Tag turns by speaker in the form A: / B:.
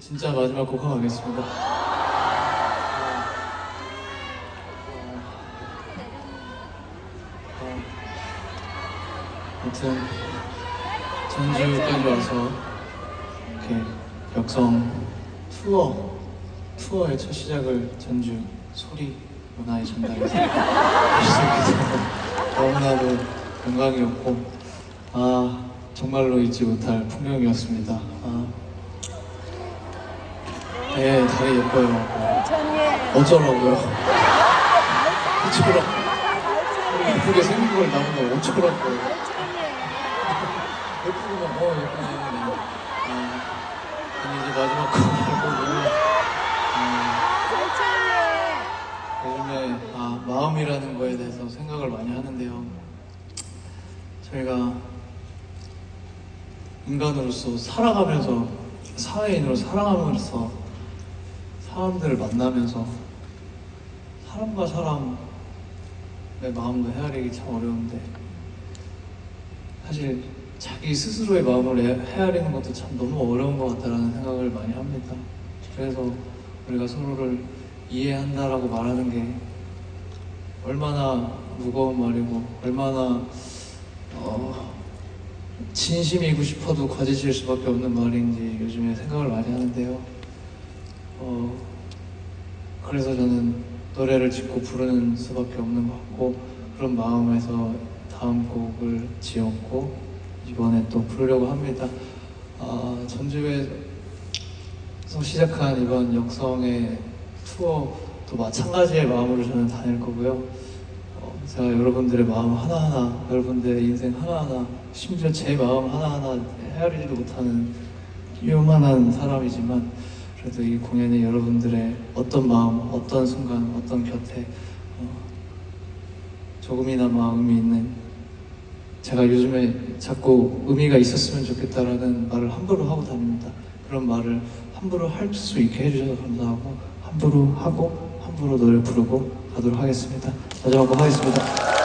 A: 진짜 마지막 곡 하고 가겠습니다. 어, 아무튼 전주까지 와서 이렇게 역성 투어 투어의 첫 시작을 전주 소리 문화의 전당에서 시작해서 너무나도 영광이었고 아 정말로 잊지 못할 풍경이었습니다. 아, 네 다리 예뻐요. 어쩌라고요? 어쩌라고? 예쁘게 생긴 걸 나보다 어쩌라고? 예쁘구만, 어 예쁘네. 네. 아, 아니 이제 마지막 곡을 아, 요즘에 아, 마음이라는 거에 대해서 생각을 많이 하는데요. 저희가 인간으로서 살아가면서 사회인으로 살아가면서 사람들을 만나면서 사람과 사람의 마음도 헤아리기 참 어려운데 사실 자기 스스로의 마음을 헤- 헤아리는 것도 참 너무 어려운 것 같다라는 생각을 많이 합니다. 그래서 우리가 서로를 이해한다라고 말하는 게 얼마나 무거운 말이고 얼마나 어, 진심이고 싶어도 거짓일 수밖에 없는 말인지 요즘에 생각을 많이 하는데요. 어, 그래서 저는 노래를 짓고 부르는 수밖에 없는 것 같고 그런 마음에서 다음 곡을 지었고 이번에 또 부르려고 합니다. 아, 전주에서 시작한 이번 역성의 투어도 마찬가지의 마음으로 저는 다닐 거고요. 어, 제가 여러분들의 마음 하나하나, 여러분들의 인생 하나하나, 심지어 제 마음 하나하나 헤아리지도 못하는 요만한 사람이지만 그래도 이 공연이 여러분들의 어떤 마음, 어떤 순간, 어떤 곁에 어, 조금이나마 의미 있는 제가 요즘에 자꾸 의미가 있었으면 좋겠다라는 말을 함부로 하고 다닙니다. 그런 말을 함부로 할 수 있게 해주셔서 감사하고 함부로 하고 함부로 노래 부르고 가도록 하겠습니다. 마지막 곡 하겠습니다.